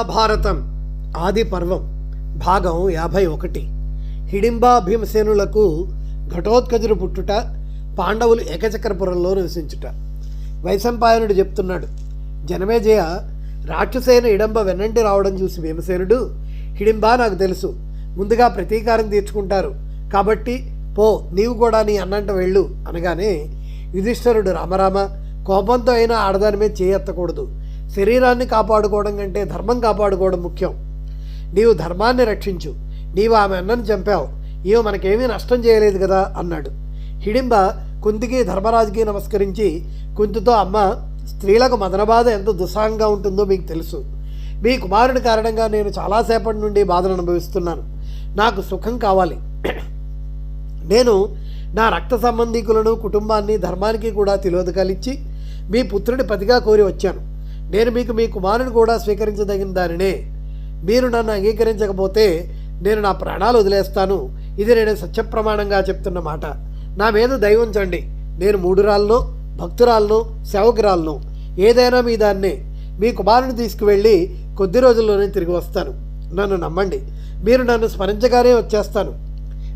మహాభారతం ఆది పర్వం భాగం యాభై ఒకటి. హిడింబా భీమసేనులకు ఘటోత్కజుడు పుట్టుట పాండవులు ఏకచక్రపురంలో నివసించుట. వైశంపాయనుడు చెప్తున్నాడు జనమేజయ రాక్షసేన ఇడంబ వెన్నంటి రావడం చూసి భీమసేనుడు హిడింబా నాకు తెలుసు ముందుగా ప్రతీకారం తీర్చుకుంటారు కాబట్టి పో నీవు కూడా నీ అన్నంట వెళ్ళు అనగానే యుధిష్ఠరుడు రామరామ కోపంతో అయినా ఆడదాని మీద చేయెత్తకూడదు శరీరాన్ని కాపాడుకోవడం కంటే ధర్మం కాపాడుకోవడం ముఖ్యం. నీవు ధర్మాన్ని రక్షించు. నీవు ఆమె అన్నను చంపావు. ఈమె మనకేమీ నష్టం చేయలేదు కదా అన్నాడు. హిడింబ కుంతికి ధర్మరాజుకి నమస్కరించి కుంతితో అమ్మ స్త్రీలకు మదనబాధ ఎంత దుస్సాహంగా ఉంటుందో మీకు తెలుసు. మీ కుమారుడి కారణంగా నేను చాలాసేపటి నుండి బాధను అనుభవిస్తున్నాను. నాకు సుఖం కావాలి. నేను నా రక్త సంబంధికులను కుటుంబాన్ని ధర్మానికి కూడా తిలోదకాలిచ్చి మీ పుత్రుడి పతిగా కోరి వచ్చాను. నేను మీకు మీ కుమారుని కూడా స్వీకరించదగిన దానినే. మీరు నన్ను అంగీకరించకపోతే నేను నా ప్రాణాలు వదిలేస్తాను. ఇది నేను సత్యప్రమాణంగా చెప్తున్న మాట. నా మీద దయ ఉంచండి. నేను మూడురాలను భక్తురాలను సేవకురాలను. ఏదైనా మీ దాన్నే మీ కుమారుని తీసుకువెళ్ళి కొద్ది రోజుల్లోనే తిరిగి వస్తాను. నన్ను నమ్మండి. మీరు నన్ను స్మరించగానే వచ్చేస్తాను.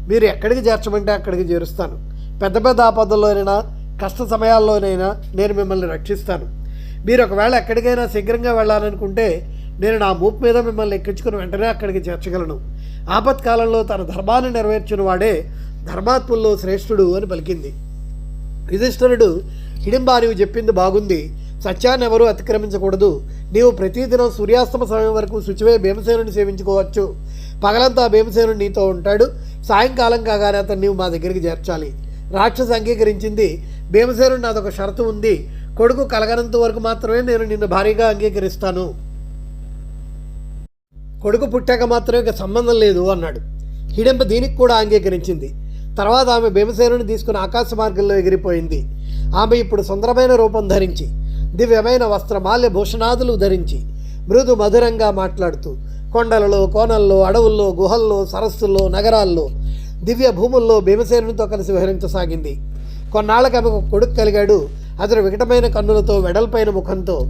మీరు ఎక్కడికి చేర్చమంటే అక్కడికి చేరుస్తాను. పెద్ద పెద్ద ఆపదల్లోనైనా కష్ట సమయాల్లోనైనా నేను మిమ్మల్ని రక్షిస్తాను. మీరు ఒకవేళ ఎక్కడికైనా శీఘ్రంగా వెళ్ళాలనుకుంటే నేను నా మూపు మీద మిమ్మల్ని ఎక్కించుకుని వెంటనే అక్కడికి చేర్చగలను. ఆపత్కాలంలో తన ధర్మాన్ని నెరవేర్చిన వాడే ధర్మాత్ముల్లో శ్రేష్ఠుడు అని పలికింది. యుధిష్ఠరుడు హిడింబా నీవు చెప్పింది బాగుంది. సత్యాన్ని ఎవరూ అతిక్రమించకూడదు. నీవు ప్రతిదినం సూర్యాస్తమ సమయం వరకు శుచివే భీమసేనుని సేవించుకోవచ్చు. పగలంతా భీమసేనుడు నీతో ఉంటాడు. సాయంకాలం కాగానే అతను నీవు మా దగ్గరికి చేర్చాలి. రాక్షస అంగీకరించింది. భీమసేనుడు నాదొక షరతు ఉంది. కొడుకు కలగనంత వరకు మాత్రమే నేను నిన్ను భారీగా అంగీకరిస్తాను. కొడుకు పుట్టాక మాత్రమే ఇక సంబంధం లేదు అన్నాడు. హిడింప దీనికి కూడా అంగీకరించింది. తర్వాత ఆమె భీమసేనుని తీసుకుని ఆకాశ మార్గంలో ఎగిరిపోయింది. ఆమె ఇప్పుడు సుందరమైన రూపం ధరించి దివ్యమైన వస్త్రమాల్య భూషణాదులు ధరించి మృదు మధురంగా మాట్లాడుతూ కొండలలో కోనల్లో అడవుల్లో గుహల్లో సరస్సుల్లో నగరాల్లో దివ్య భూముల్లో భీమసేనునితో కలిసి విహరించసాగింది కొన్నాళ్ళకి ఆమెకు కొడుకు కలిగాడు. అతడు వికటమైన కన్నులతో వెడల్పైన ముఖంతో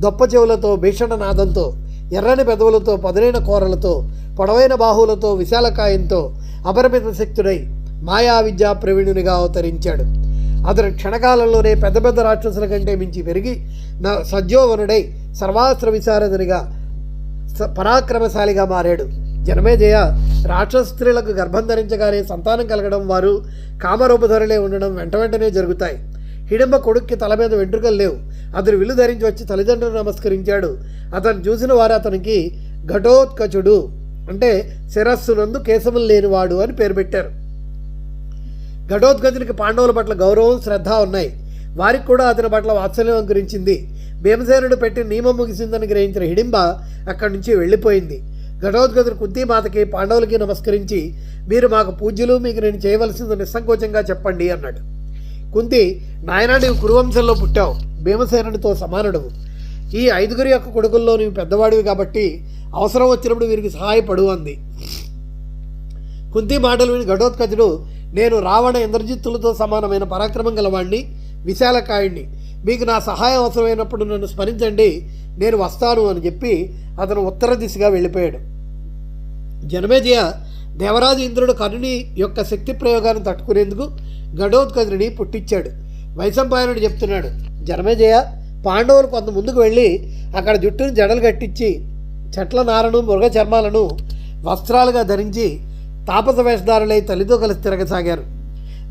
దొప్ప చెవులతో భీషణ నాదంతో ఎర్రని పెదవులతో పదునైన కూరలతో పొడవైన బాహువులతో విశాలకాయంతో అపరిమిత శక్తుడై మాయా విద్యా ప్రవీణునిగా అవతరించాడు. అతడు క్షణకాలంలోనే పెద్ద పెద్ద రాక్షసుల కంటే మించి పెరిగి నా సజ్జోవనుడై సర్వాస్త్ర విశారదునిగా స- పరాక్రమశాలిగా మారాడు. జనమేజయ రాక్షస స్త్రీలకు గర్భం ధరించగానే సంతానం కలగడం వారు కామరూపధరులే ఉండడం వెంట వెంటనే జరుగుతాయి. హిడింబ కొడుక్కి తల మీద వెంట్రుకలు లేవు. అతను విల్లు ధరించి వచ్చి తల్లిదండ్రులు నమస్కరించాడు. అతను చూసిన వారు అతనికి ఘటోత్కచుడు అంటే శిరస్సునందు కేశములు లేనివాడు అని పేరు పెట్టారు. ఘటోత్కచునికి పాండవుల పట్ల గౌరవం శ్రద్ధ ఉన్నాయి. వారికి కూడా అతని పట్ల వాత్సల్యం గురించింది భీమసేనుడు పెట్టి నియమం ముగిసిందని గ్రహించిన హిడింబ అక్కడి నుంచి వెళ్ళిపోయింది. ఘటోద్గతుడు కుంతిమాతకి పాండవులకి నమస్కరించి మీరు మాకు పూజ్యులు మీకు నేను చేయవలసింది నిస్సంకోచంగా చెప్పండి అన్నాడు. కుంతి నాయనా నీవు కురువంశంలో పుట్టావు. భీమసేనుడితో సమానుడవు. ఈ ఐదుగురి యొక్క కొడుకుల్లో నీవు పెద్దవాడివి కాబట్టి అవసరం వచ్చినప్పుడు వీరికి సహాయపడు అంది. కుంతి మాటలు విని ఘటోత్కచుడు నేను రావణ ఇంద్రజిత్తులతో సమానమైన పరాక్రమం గలవాణ్ణి విశాలకాయుణ్ణి. మీకు నా సహాయం అవసరమైనప్పుడు నన్ను స్మరించండి. నేను వస్తాను అని చెప్పి అతను ఉత్తర దిశగా వెళ్ళిపోయాడు. జనమేజయ దేవరాజు ఇంద్రుడు కర్ణుని యొక్క శక్తి ప్రయోగాన్ని తట్టుకునేందుకు గడోత్కజుడిని పుట్టించాడు. వైశంపాయనుడు చెప్తున్నాడు జనమేజయ పాండవులు కొంత ముందుకు వెళ్ళి అక్కడ జుట్టును జడలు కట్టించి చెట్ల నారను మృగ చర్మాలను వస్త్రాలుగా ధరించి తాపస వేషధారులై తల్లితో కలిసి తిరగసాగారు.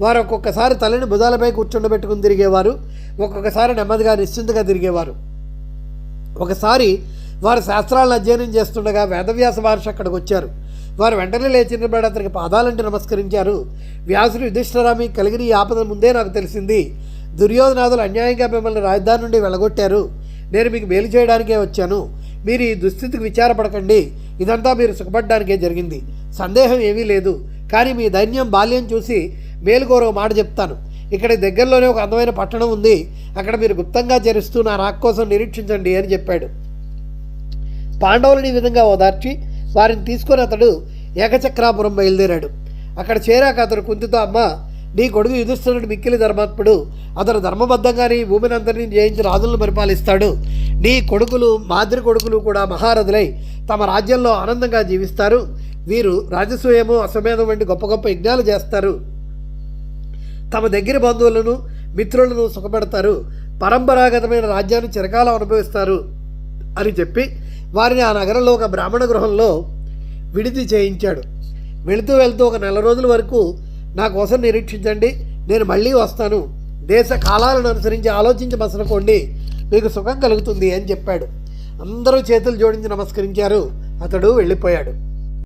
వారు ఒక్కొక్కసారి తల్లిని భుజాలపై కూర్చుండబెట్టుకుని తిరిగేవారు ఒక్కొక్కసారి నెమ్మదిగా నిశ్చింతగా తిరిగేవారు. ఒకసారి వారు శాస్త్రాలను అధ్యయనం చేస్తుండగా వేదవ్యాస మహర్షి అక్కడికి వచ్చారు. వారు వెంటనే లేచి నిలబడి అతనికి పాదాలంటి నమస్కరించారు. వ్యాసుడు యుధిష్ఠరామి కలిగిన ఈ ఆపద ముందే నాకు తెలిసింది. దుర్యోధనాథులు అన్యాయంగా మిమ్మల్ని రాజధాని నుండి వెళ్ళగొట్టారు. నేను మీకు మేలు చేయడానికే వచ్చాను. మీరు ఈ దుస్థితికి విచారపడకండి. ఇదంతా మీరు సుఖపడడానికే జరిగింది. సందేహం ఏమీ లేదు. కానీ మీ దైన్యం బాల్యం చూసి మేలుకోరో మాట చెప్తాను. ఇక్కడ దగ్గరలోనే ఒక అందమైన పట్టణం ఉంది. అక్కడ మీరు గుప్తంగా చేరుస్తూ నా రాక్ కోసం నిరీక్షించండి అని చెప్పాడు. పాండవులని ఈ విధంగా ఓదార్చి వారిని తీసుకొని అతడు ఏకచక్రాపురం బయలుదేరాడు. అక్కడ చేరాక అతడు కుంతితో అమ్మ నీ కొడుకు యుధిష్ఠిరుడు మిక్కిలి ధర్మాత్ముడు. అతను ధర్మబద్ధంగానే ఈ భూమిని అందరినీ జయించి రాజులను పరిపాలిస్తాడు. నీ కొడుకులు మాదిరి కొడుకులు కూడా మహారథులై తమ రాజ్యంలో ఆనందంగా జీవిస్తారు. వీరు రాజసూయము అశ్వమేధం వంటి గొప్ప గొప్ప యజ్ఞాలు చేస్తారు. తమ దగ్గర బంధువులను మిత్రులను సుఖపెడతారు. పరంపరాగతమైన రాజ్యాన్ని చిరకాలం అనుభవిస్తారు. అని చెప్పి వారిని ఆ నగరంలో ఒక బ్రాహ్మణ గృహంలో విడిది చేయించాడు. వెళుతూ వెళ్తూ ఒక నెల రోజుల వరకు నా కోసం నిరీక్షించండి నేను మళ్ళీ వస్తాను. దేశ కాలాలను అనుసరించి ఆలోచించమసనుకోండి మీకు సుఖం కలుగుతుంది అని చెప్పాడు. అందరూ చేతులు జోడించి నమస్కరించారు. అతడు వెళ్ళిపోయాడు.